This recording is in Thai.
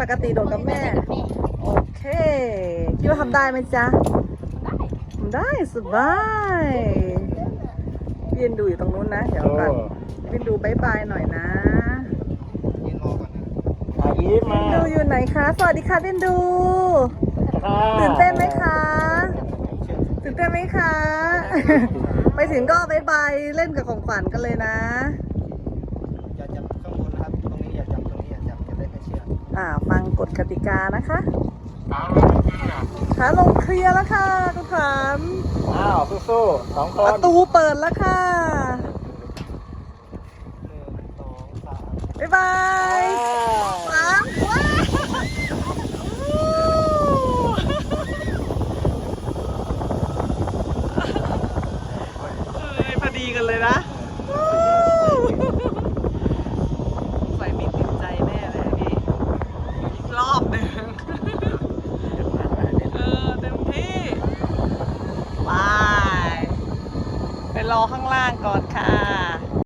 ปกติโดดกับแม่ โอเค คิดว่าทำได้ไหมจ๊ะทำได้สบายพี่เอ็นดูอยู่ตรงนู้นนะ เดี๋ยวก่อนพี่เอ็นดูบายบายหน่อยนะยืนรอก่อนนะอายิ้มมาดูอยู่ไหนคะ สวัสดีค่ะพี่เอ็นดูค่ะตื่นเต้นไหมคะตื่นเต้นไหมคะ ไปถึงก็บายบายเล่นกับของขวัญกันเลยนะ ออ่าฟังกฎกติกานะคะขาลงเคลียร์แล้วค่ะคุณขวัญอ้าวสู้ๆสองคปนระตูเปิดแล้วค่ะหนึ่งสองสามบ๊ายบายสามว้าวเอ้ยพอดีกันเลยนะ รอข้างล่างก่อนค่ะ